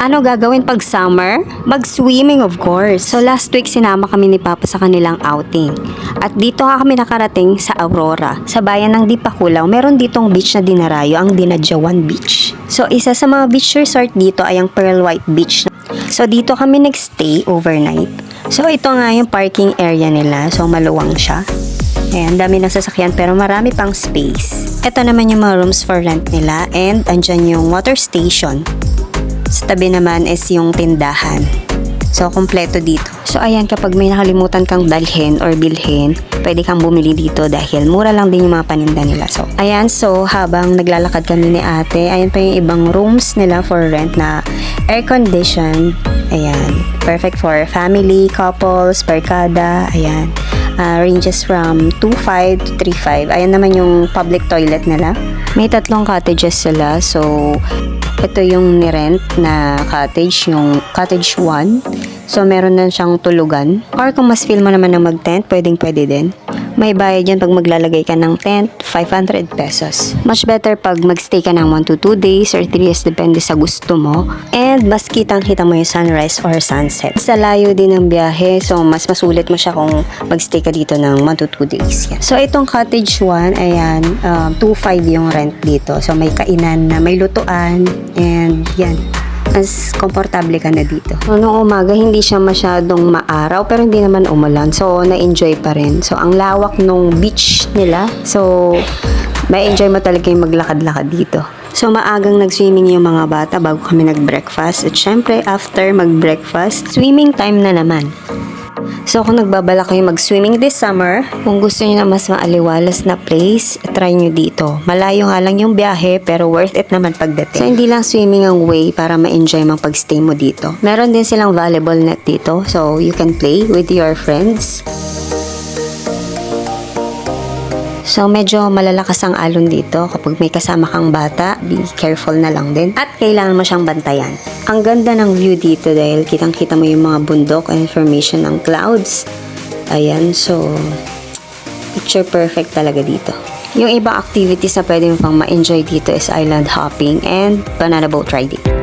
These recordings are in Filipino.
Ano gagawin pag summer? Mag-swimming of course. So last week sinama kami ni Papa sa kanilang outing. At dito nga kami nakarating sa Aurora, sa bayan ng Dipakulaw. Meron ditong beach na dinarayo, ang Dinadjawan Beach. So isa sa mga beach resort dito ay ang Pearl White Beach. So dito kami nagstay overnight. So ito nga yung parking area nila. So maluwang siya. Ayan, dami ng sasakyan pero marami pang space. Ito naman yung mga rooms for rent nila and andyan yung water station. Sa tabi naman is yung tindahan. So, kompleto dito. So, ayan, kapag may nakalimutan kang dalhin or bilhin, pwede kang bumili dito dahil mura lang din yung mga paninda nila. So, ayan, so habang naglalakad kami ni ate, ayan pa yung ibang rooms nila for rent na air condition. Ayan, perfect for family, couples, barkada, ayan. Ah, ranges from 2.5 to 3.5. Ayan naman yung public toilet nila. May tatlong cottages sila, so ito yung nirent na cottage, yung cottage 1. So, meron na siyang tulugan. Or kung mas feel mo naman na mag-tent, pwedeng pwede din. May bayad yan pag maglalagay ka ng tent, 500 pesos. Much better pag magstay ka ng 1 to 2 days or 3 days, depende sa gusto mo. And mas kitang-kita mo yung sunrise or sunset. Sa layo din ng biyahe, so mas masulit mo siya kung magstay ka dito ng 1 to 2 days. Yan. So, itong cottage 1, ayan, um, 2.5 yung rent dito. So, may kainan na may lutuan, and yan, mas komportable ka na dito. So, noong umaga, hindi siya masyadong maaraw, pero hindi naman umulan. So, na-enjoy pa rin. So, ang lawak nung beach nila. So, may enjoy mo talaga yung maglakad-lakad dito. So, maagang nag-swimming yung mga bata bago kami nag-breakfast. At syempre, after mag-breakfast, swimming time na naman. So kung nagbabala kayo mag-swimming this summer, kung gusto niyo na mas maaliwalas na place, try nyo dito. Malayo nga lang yung biyahe pero worth it naman pagdating. So hindi lang swimming ang way para ma-enjoy mang pagstay mo dito. Meron din silang volleyball net dito so you can play with your friends. So medyo malalakas ang alon dito kapag may kasama kang bata, be careful na lang din at kailangan mo siyang bantayan. Ang ganda ng view dito dahil kitang-kita mo yung mga bundok and formation ng clouds. Ayan, so picture perfect talaga dito. Yung ibang activities na pwede mo pang ma-enjoy dito is island hopping and banana boat riding.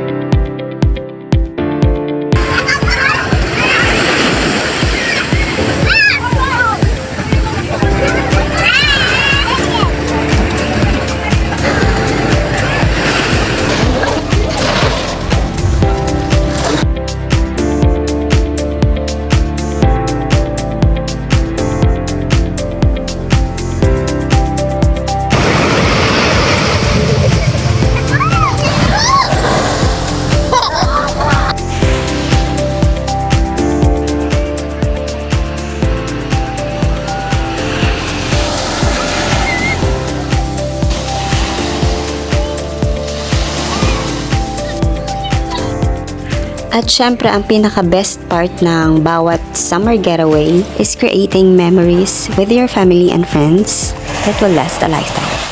At syempre, ang pinaka-best part ng bawat summer getaway is creating memories with your family and friends that will last a lifetime.